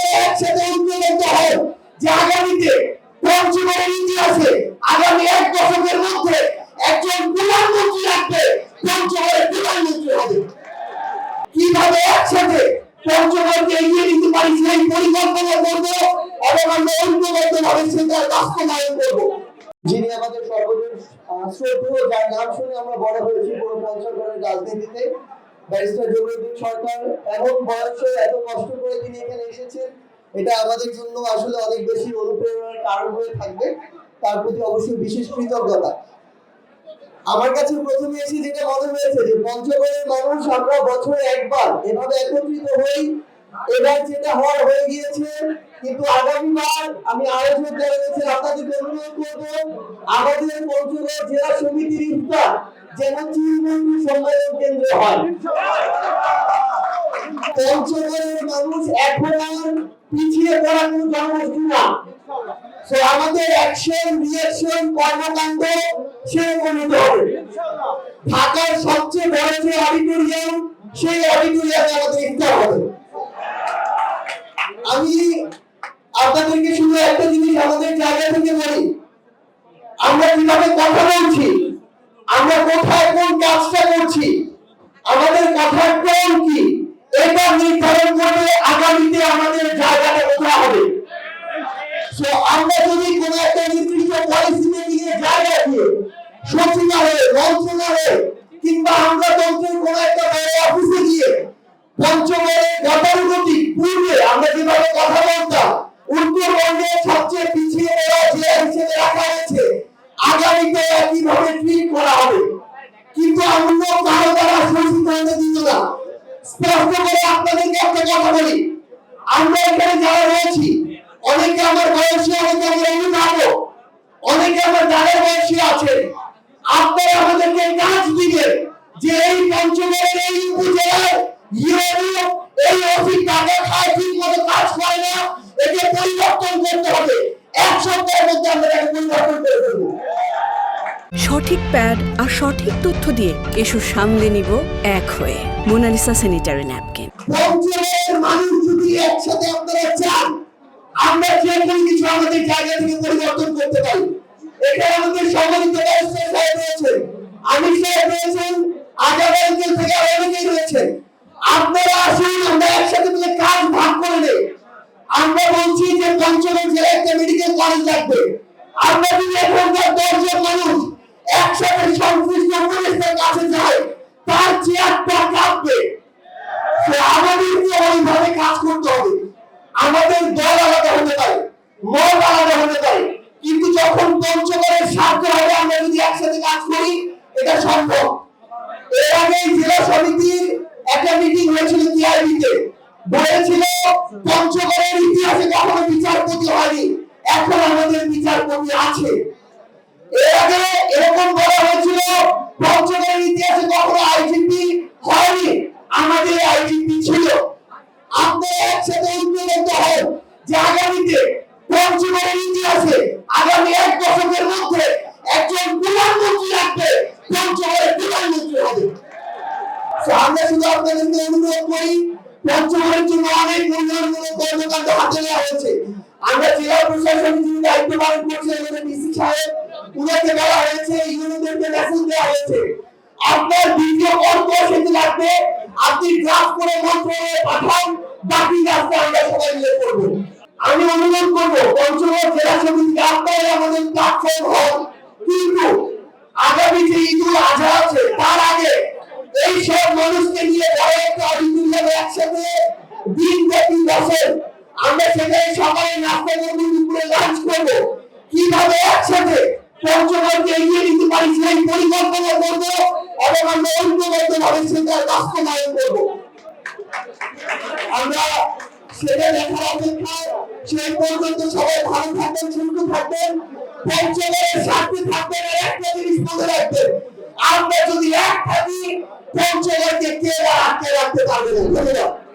আপনারা একসাথে ঐক্যবদ্ধ হন যে আগামীতে পঞ্চগড়ের ইতিহাসে আগামী এক দশকের মধ্যে একজন প্রধানমন্ত্রী রাখবে পঞ্চগড়ের প্রধানমন্ত্রী হবে। কীভাবে একসাথে পঞ্চগড়কে এগিয়ে নিতে পারি সেই পরিকল্পনা করব এবং আমরা ঐক্যবদ্ধ ভাবে সেটা বাস্তবায়ন করব। যিনি আমাদের সর্বজন শ্রদ্ধেয়, যার নাম শুনে আমরা বড় হয়েছি পুরো পঞ্চগড়ের রাজনীতিতে ব্যারিস্টার সরকার, এমন এত কষ্ট করে তিনি এখানে এসেছেন, এটা আমাদের জন্য আসলে অনেক বেশি অনুপ্রেরণার কারণ হয়ে থাকবে। তার প্রতি অবশ্যই বিশেষ কৃতজ্ঞতা। আমার কাছে প্রথমে এসে যেটা মনে হয়েছে যে, পঞ্চগড়ের মানুষ আমরা বছরে একবার এভাবে একত্রিত হই, এবার যেটা হওয়ার হয়ে গিয়েছে, কিন্তু আগামীবার আমি আয়োজক অনুরোধ করব, আমাদের পঞ্চগড় জেলা সমিতির ইফতার যেন চিরবন্ধু ঢাকার সবচেয়ে বড় যে অডিটোরিয়াম সেই অডিটোরিয়ামে আমাদের ইফতার হবে। আমি আপনাদেরকে শুধু একটা জিনিস আমাদের জায়গা থেকে বলি। আমরা কীভাবে কথা বলছি আমরা কোথায় কোন কাজটা করছি আমাদের কথার টোন কি? এটা নির্ধারণ করবে আগামীতে আমাদের জায়গাটা কোথায় হবে? আমরা যদি কোনো একটা নির্দিষ্ট পরিস্থিতি নিয়ে জায়গা দিয়ে সচিবালয়ে, মন্ত্রণালয়ে কিংবা আমরা তন্ত্রের স্পষ্ট করে আপনাদেরকে একটা কথা বলি। আমরা এখানে যারা রয়েছি, অনেকে আমার বয়সী অনেকে আমার অভিভাবক অনেকে আমার যারা বয়সী আছে আপনারা আমাদেরকে কাজ দিবেন যে এই পঞ্চগড়ের এই উপজেলার ইউরো এই অফিস টাকা খায় ঠিক মতো কাজ করে না, একে পরিবর্তন করতে হবে। এক সপ্তাহের মধ্যে আমরা এটাকে পরিবর্তন করে দেবো সঠিক প্যাড আর সঠিক তথ্য দিয়ে এসো সামলে নিব এক হয়ে মোনালিসা স্যানিটারি ন্যাপকিন। মানুষ যদি চান, আমরা যে কোনো কিছু আমাদের জায়গা থেকে পরিবর্তন করতে পারি। এখানে আমাদের ব্যারিস্টার সাহেব রয়েছেন আমির সাহেব রয়েছেন, আজাদ থেকে অনেকেই রয়েছেন। আপনারা আসুন, আমরা একসাথে মিলে কাজ ভাগ করে নেই। আমরা বলছি যে পঞ্চগড় জেলায় একটা মেডিকেল কলেজ লাগবে। আমরা যদি এখানকার দশজন মানুষ একসাথে সংশ্লিষ্ট পুলিশের কাছে যায়, তার চেয়ারটা কাঁপবে। তো আমাদেরকে ওইভাবে কাজ করতে হবে। আমাদের দল আলাদা হতে পারে, মত আলাদা হতে পারে। কিন্তু যখন পঞ্চগড়ের স্বার্থ হবে, আমরা যদি একসাথে কাজ করি, এটা সম্ভব। এর আগে জেলা সমিতির একটা মিটিং হয়েছিল টিআইবিতে। বলেছিল পঞ্চগড়ের ইতিহাসে কখনো বিচারপতি হয়নি। এখন আমাদের বিচারপতি আছে। ইতিহাসে কখনো আইজিপি হয়নি, আমাদের আইজিপি ছিল। আপনারা একসাথে ঐক্যবদ্ধ হন যে আগামীতে পঞ্চগড়ের ইতিহাসে আগামী এক দশকের মধ্যে একজন প্রধানমন্ত্রী রাখবে পঞ্চগড়ের প্রধানমন্ত্রী হবে। আমরা শুধু আপনাদেরকে অনুরোধ করি পঞ্চগড়ের জন্য অনেক উন্নয়নমূলক কর্মকাণ্ড হাতে নেওয়া হয়েছে। আমরা জেলা প্রশাসন যিনি দায়িত্ব পালন করছে আমাদের ডিসি সাহেব, উনাকে বলা হয়েছে ইউনিটদেরকে মেসেজ দেওয়া হয়েছে। আপনার দ্বিতীয় কর্ম সেতু লাগবে। আপনি ড্রাফট করে মন্ত্রণালয়ে পাঠান, বাকি কাজটা আমরা সবাই মিলে করব। আমি অনুরোধ করব পঞ্চগড় জেলা সমিতিকে আপনারা আমাদের প্ল্যাটফর্ম হন। কিন্তু আগামী যে ঈদুল আজহা আছে, তার আগে এই সব মানুষকে নিয়ে বড় একটা অডিটোরিয়ামে একসাথে। দিন ব্যাপী বসেন আমরা সেখানে সকালে নাস্তা করব, দুপুরে লাঞ্চ করব। কীভাবে একসাথে পঞ্চগড়কে এগিয়ে নিতে পারি সেই পরিকল্পনা করব এবং আমরা ঐক্যবদ্ধ ভাবে সেটা বাস্তবায়ন করব। আমরা সেটা দেখার অপেক্ষায় সেই পর্যন্ত সবাই ভালো থাকবেন, সুস্থ থাকবেন, পঞ্চগড়ের স্বার্থে থাকবেন আর একটা জিনিস মনে রাখবেন, আমরা যদি এক থাকি, পঞ্চগড়কে কে আটকে রাখতে পারবে না? ধন্যবাদ।